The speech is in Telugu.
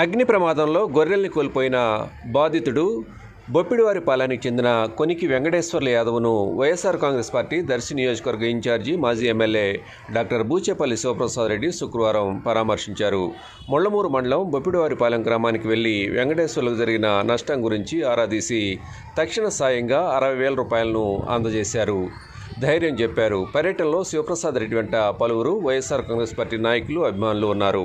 అగ్ని ప్రమాదంలో గొర్రెల్ని కోల్పోయిన బాధితుడు బొప్పిడివారి పాలనకి చెందిన కొనికి వెంకటేశ్వర్ల యాదవ్ను వైఎస్ఆర్ కాంగ్రెస్ పార్టీ దర్శి నియోజకవర్గ ఇన్ఛార్జి మాజీ ఎమ్మెల్యే డాక్టర్ బూచేపల్లి శివప్రసాద్ రెడ్డి శుక్రవారం పరామర్శించారు. ముళ్ళమూరు మండలం బొప్పిడివారిపాలెం గ్రామానికి వెళ్ళి వెంకటేశ్వర్లకు జరిగిన నష్టం గురించి ఆరాధీసి తక్షణ సాయంగా అరవై వేల రూపాయలను అందజేశారు. ధైర్యం చెప్పారు. పర్యటనలో శివప్రసాద్ రెడ్డి వెంట పలువురు వైఎస్ఆర్ కాంగ్రెస్ పార్టీ నాయకులు అభిమానులు ఉన్నారు.